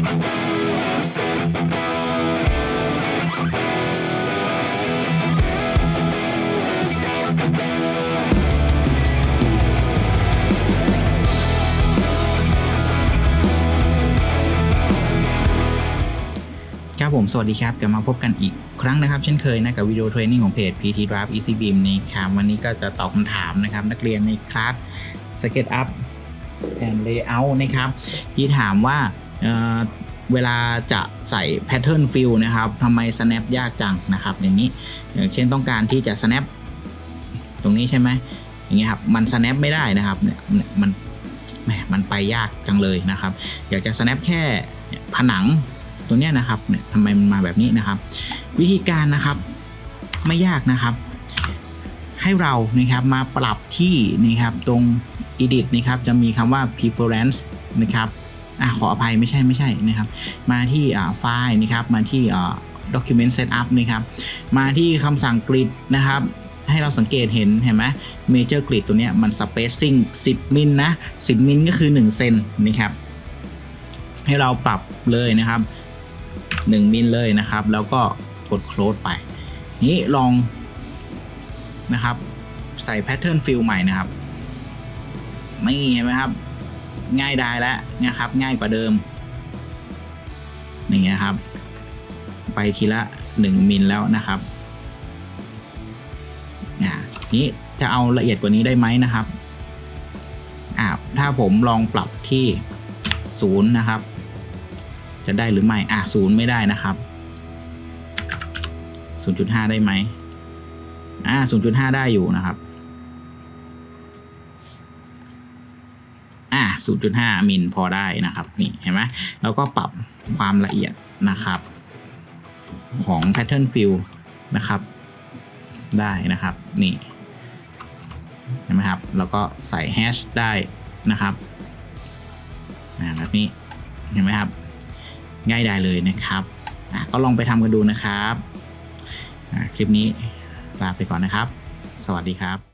ครับผมสวัสดีครับ กลับมาพบกันอีกครั้งนะครับ เช่นเคยนะกับวิดีโอเทรนนิ่งของเพจ PT Drive Easy Beam นะครับวันนี้ก็จะตอบคำถามนะครับ นักเรียนในคลาส Sketch Up and Layout นะครับ ที่ถามว่า เวลาจะใส่ Pattern Fill นะครับทำไม Snap ยากจังนะครับ อย่างนี้อย่างเช่นต้องการที่จะ Snap ตรงนี้ใช่ไหมอย่างเงี้ยครับมัน Snap ไม่ได้นะครับเนี่ยมันแหมมันไปยากจังเลยนะครับ อยากจะ snap แค่ผนังตัวเนี้ยนะครับเนี่ยทำไมมันมาแบบนี้นะครับ วิธีการนะครับไม่ยากนะครับ ให้เรานะครับมาปรับที่นะครับตรง edit นะครับจะมีคำว่า preference นะครับ อะขออภัยไม่ใช่ไม่ใช่นะครับ มาที่อ่าไฟล์นะครับ มาที่อ่า document setup นะครับ มาที่คำสั่ง grid นะครับ ให้เราสังเกตเห็นเห็นไหม major grid ตัวเนี้ยมัน spacing 10 มิลนะ 10 มิลก็คือ 1 เซนนะครับ ให้เราปรับเลยนะครับ 1 มิลเลยนะครับ แล้วก็กด close ไป นี้ลองนะครับ ใส่ pattern fill ใหม่นะครับ ไม่เห็นไหมครับ ง่ายได้แล้วนะครับ ง่ายกว่าเดิมอย่างเงี้ยครับ ไปทีละ 1มิลแล้วนะครับอ่านี้จะเอาละเอียดกว่านี้ได้ไหมนะครับอ่าถ้าผมลองปรับที่ศูนย์นะครับ จะได้หรือไม่อะศูนย์ไม่ได้นะครับ 0.5 ได้ไหมอ่า0.5 ได้อยู่นะครับ 0.5 มิลพอได้นะครับนี่เห็นไหมแล้วก็ปรับความละเอียดนะครับ ของ pattern fill นะครับได้นะครับนี่เห็นไหมครับแล้วก็ใส่ hash ได้นะครับแบบนี้เห็นไหมครับ ง่ายได้เลยนะครับก็ลองไปทำกันดูนะครับคลิปนี้ลาไปก่อนนะครับ สวัสดีครับ